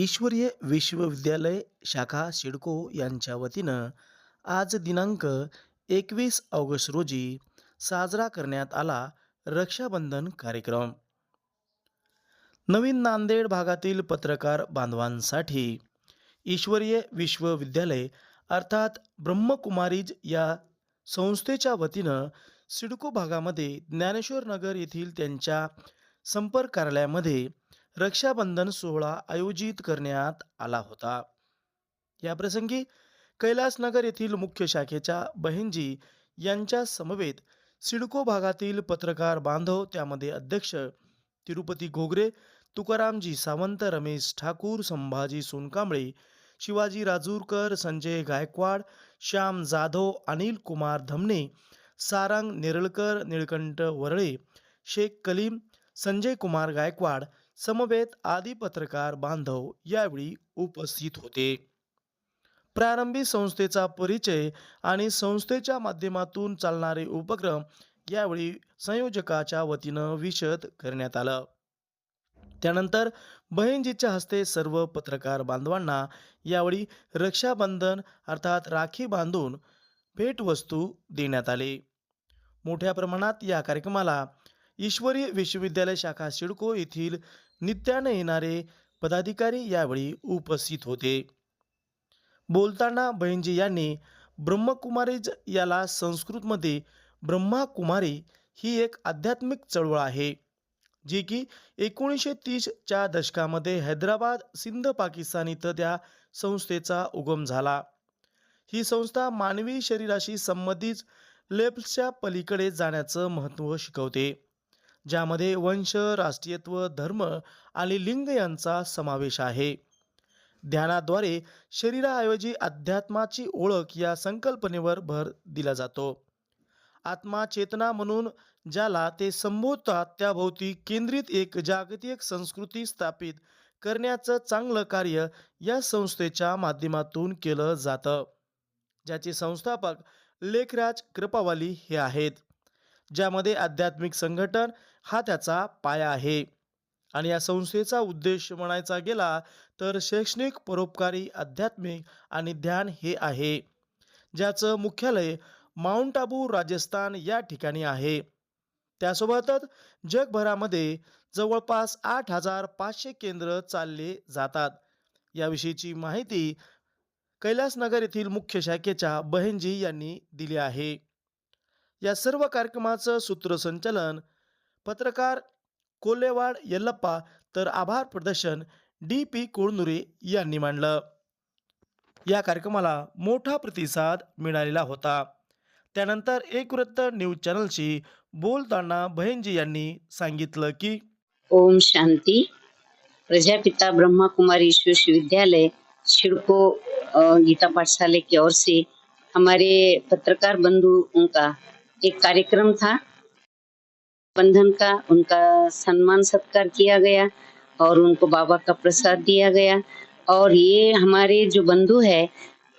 ईश्वरीय विश्वविद्यालय शाखा सिडको यांच्या वतीनं आज दिनांक एकवीस ऑगस्ट रोजी साजरा करण्यात आला रक्षाबंधन कार्यक्रम. नवीन नांदेड भागातील पत्रकार बांधवांसाठी ईश्वरीय विश्वविद्यालय अर्थात ब्रह्मकुमारीज या संस्थेच्या वतीनं सिडको भागामध्ये ज्ञानेश्वर नगर येथील त्यांच्या संपर्क कार्यालयामध्ये रक्षाबंधन सोहळा आयोजित करण्यात आला होता. याप्रसंगी कैलासनगर येथील मुख्य शाखेच्या बहिणजी यांच्या समवेत सिडको भागातील पत्रकार बांधव त्यामध्ये अध्यक्ष तिरुपती घोगरे तुकारामजी सावंत रमेश ठाकूर संभाजी सोनकांबळे शिवाजी राजूरकर संजय गायकवाड श्याम जाधव अनिल कुमार धमने सारंग नेरळकर निळकंठ वरळे शेख कलीम संजय कुमार गायकवाड समवेत आदी पत्रकार बांधव यावेळी उपस्थित होते. प्रारंभी संस्थेचा परिचय आणि संस्थेच्या माध्यमातून चालणारे उपक्रम यावेळी संयोजकाच्या वतीनं विशद करण्यात आलं. त्यानंतर बहिणजीच्या हस्ते सर्व पत्रकार बांधवांना यावेळी रक्षाबंधन अर्थात राखी बांधून भेटवस्तू देण्यात आले. मोठ्या प्रमाणात या कार्यक्रमाला ईश्वरी विश्वविद्यालय शाखा सिडको येथील नित्यानं येणारे पदाधिकारी यावेळी उपस्थित होते. बोलताना बहिणजी यांनी ब्रह्मकुमारीज याला संस्कृतमध्ये ब्रह्माकुमारी ही एक आध्यात्मिक चळवळ आहे जी की एकोणीसशे तीसच्या दशकामध्ये हैदराबाद सिंध पाकिस्तान इथं त्या संस्थेचा उगम झाला. ही संस्था मानवी शरीराशी संबंधित लेप्सच्या पलीकडे जाण्याचं महत्त्व शिकवते. ज्यामध्ये वंश राष्ट्रीयत्व धर्म आणि लिंग यांचा समावेश आहे. ध्यानाद्वारे शरीराऐवजी अध्यात्माची ओळख या संकल्पनेवर भर दिला जातो. आत्मा चेतना म्हणून ज्याला ते संबोधतात त्याभोवती केंद्रित एक जागतिक संस्कृती स्थापित करण्याचं चांगलं कार्य या संस्थेच्या माध्यमातून केलं जातं. ज्याचे संस्थापक लेखराज कृपावाली हे आहेत. ज्यामध्ये आध्यात्मिक संघटन हा त्याचा पाया आहे. आणि या संस्थेचा उद्देश म्हणायचा गेला तर शैक्षणिक परोपकारी आध्यात्मिक आणि ध्यान हे आहे. ज्याचं मुख्यालय माउंट आबू राजस्थान या ठिकाणी आहे. त्यासोबतच जगभरामध्ये जवळपास आठ हजार पाचशे केंद्र चालले जातात. याविषयीची माहिती कैलासनगर येथील मुख्य शाखेच्या बहनजी यांनी दिली आहे. या सर्व कार्यक्रमाचं सूत्रसंचलन पत्रकार कोल्हेवाड यल्लप्पा तर आभार प्रदर्शन डी पी कोळनुरे यांनी मांडलं. या कार्यक्रमाला मोठा प्रतिसाद मिळालेला होता. त्यानंतर एक वृत्त न्यूज चॅनलशी बोलताना बहिणजी यांनी सांगितलं की ओम शांती. प्रजापिता ब्रह्माकुमारी विश्वविद्यालय छिड़को गीता पाठशाले की ओर से हमारे पत्रकार बंधुओं का एक कार्यक्रम था। बंधन का, उनका सम्मान सत्कार किया गया और उनको बाबा का प्रसाद दिया गया। और ये हमारे जो बंधु है,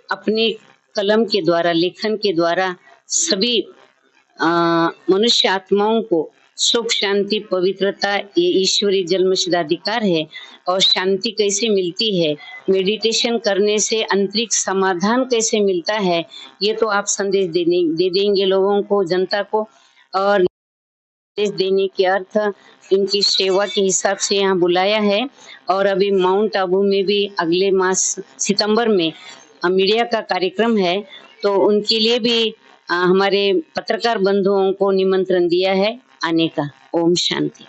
अपने कलम के द्वारा, लेखन के द्वारा सभी मनुष्य आत्माओं को सुख, शांति, पवित्रता, ये ईश्वरी जन्म सिद्धाधिकार है और शांति कैसे मिलती है, मेडिटेशन करने से आंतरिक समाधान कैसे मिलता है, ये तो आप संदेश देने, दे देंगे लोगों को, जनता को। और संदेश देने के अर्थ इनकी सेवा के हिसाब से यहाँ बुलाया है। और अभी माउंट आबू में भी अगले मास सितंबर में मीडिया का कार्यक्रम है। तो उनके लिए भी हमारे पत्रकार बंधुओं को निमंत्रण दिया है। आने का, ओम शांति।